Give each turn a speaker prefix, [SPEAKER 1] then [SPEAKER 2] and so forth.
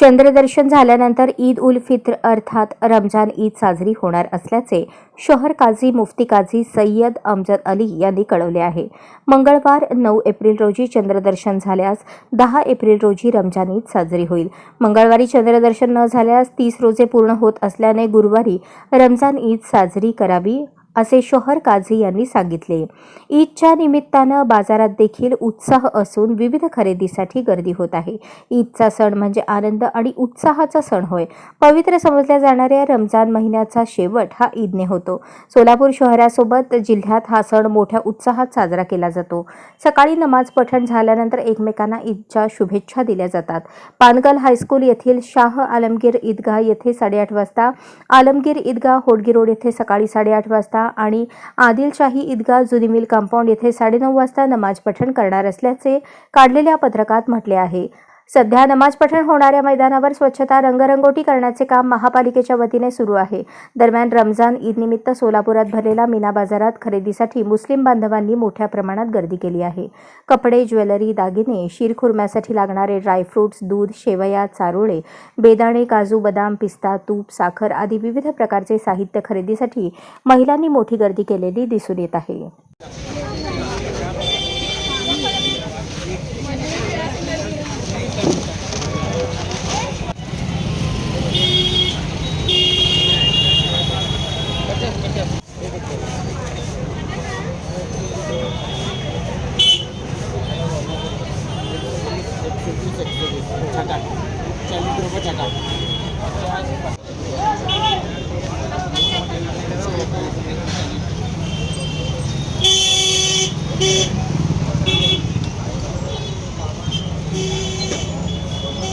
[SPEAKER 1] चंद्रदर्शन झाल्यानंतर ईद उल फित्र अर्थात रमजान ईद साजरी होणार असल्याचे शहर काझी मुफ्ती काझी सय्यद अमजद अली यांनी कळवले आहे. मंगळवार नऊ एप्रिल रोजी चंद्रदर्शन झाल्यास दहा एप्रिल रोजी रमजान ईद साजरी होईल. मंगळवारी चंद्रदर्शन न झाल्यास तीस रोजे पूर्ण होत असल्याने गुरुवारी रमजान ईद साजरी करावी असे शहर काझी यांनी सांगितले. ईदच्या निमित्तानं बाजारात देखील उत्साह असून विविध खरेदीसाठी गर्दी होत आहे. ईदचा सण म्हणजे आनंद आणि उत्साहाचा सण होय. पवित्र समजल्या जाणाऱ्या रमजान महिन्याचा शेवट हा ईदने होतो. सोलापूर शहरासोबत जिल्ह्यात हा सण मोठ्या उत्साहात साजरा केला जातो. सकाळी नमाज पठण झाल्यानंतर एकमेकांना ईदच्या शुभेच्छा दिल्या जातात. पानगल हायस्कूल येथील शाह आलमगीर ईदगाह येथे साडेआठ वाजता आलमगीर ईदगाह होडगी रोड येथे सकाळी साडेआठ वाजता आणि आदिलशाही ईदगाह जुनी मिल कंपाऊंड येथे साडेनऊ वाजता नमाज पठण करणार असल्याचे काढलेल्या पत्रकात म्हटले आहे. सध्या नमाज पठण होणाऱ्या मैदानावर स्वच्छता रंगरंगोटी करण्याचे काम महापालिकेच्या वतीने सुरू आहे. दरम्यान रमजान ईदनिमित्त सोलापुरात भरलेला मीना बाजारात खरेदीसाठी मुस्लिम बांधवांनी मोठ्या प्रमाणात गर्दी केली आहे. कपडे ज्वेलरी दागिने शिरखुर्म्यासाठी लागणारे ड्रायफ्रुट्स दूध शेवया चारोळे बेदाणे काजू बदाम पिस्ता तूप साखर आदी विविध प्रकारचे साहित्य खरेदीसाठी महिलांनी मोठी गर्दी केलेली दिसून येत आहे.
[SPEAKER 2] छटा चालीस रुपये छटा